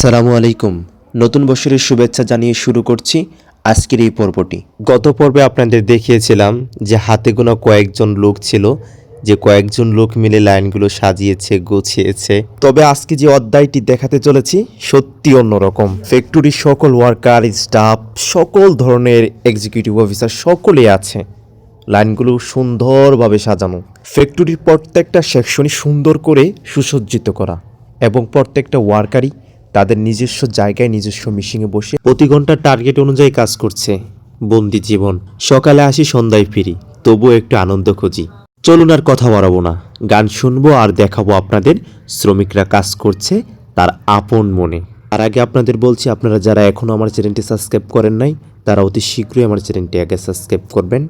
আসসালামু আলাইকুম। নতুন বছরের শুভেচ্ছা জানিয়ে শুরু করছি আজকের এই পর্বটি। গত পর্বে আপনাদের দেখিয়েছিলাম যে হাতে গোনা কয়েকজন লোক ছিল, যে কয়েকজন লোক মিলে লাইনগুলো সাজিয়েছে, গুছিয়েছে। তবে আজকে যে অধ্যায়টি দেখাতে চলেছি সত্যি অন্যরকম। ফ্যাক্টরির সকল ওয়ার্কার, স্টাফ, সকল ধরনের এক্সিকিউটিভ অফিসার সকলেই আছে। লাইনগুলো সুন্দরভাবে সাজানো। ফ্যাক্টরির প্রত্যেকটা সেকশনই সুন্দর করে সুসজ্জিত করা। এবং প্রত্যেকটা ওয়ার্কারই তাদের নিজস্ব জায়গায়, নিজস্ব মিশিংয়ে বসে প্রতি ঘণ্টার টার্গেট অনুযায়ী কাজ করছে বন্দি জীবন। সকালে আসি, সন্ধ্যায় ফিরি, তবুও একটু আনন্দ খুঁজি। চলুন আর কথা বাড়াবো না। গান শুনব আর দেখাবো আপনাদের শ্রমিকরা কাজ করছে তার আপন মনে। আর আগে আপনাদের বলছি, আপনারা যারা এখনও আমার চ্যানেলটি সাবস্ক্রাইব করেন নাই, তারা অতি শীঘ্রই আমার চ্যানেলটি আগে সাবস্ক্রাইব করবেন।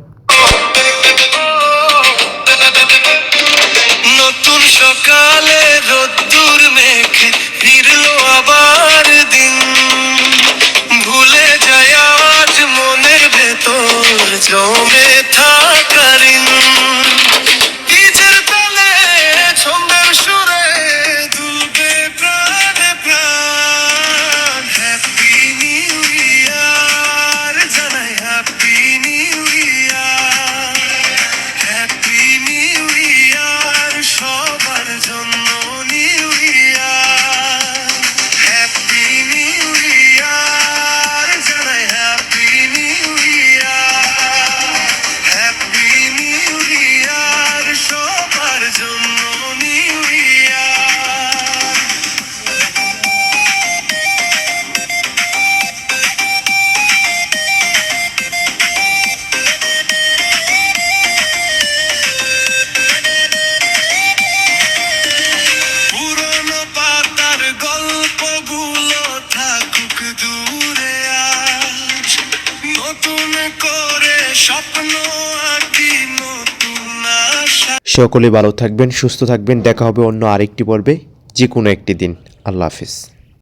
সকলে ভালো থাকবেন, সুস্থ থাকবেন। দেখা হবে অন্য আরেকটি পর্বে। যে কোনো একটি দিন। আল্লাহ হাফিজ।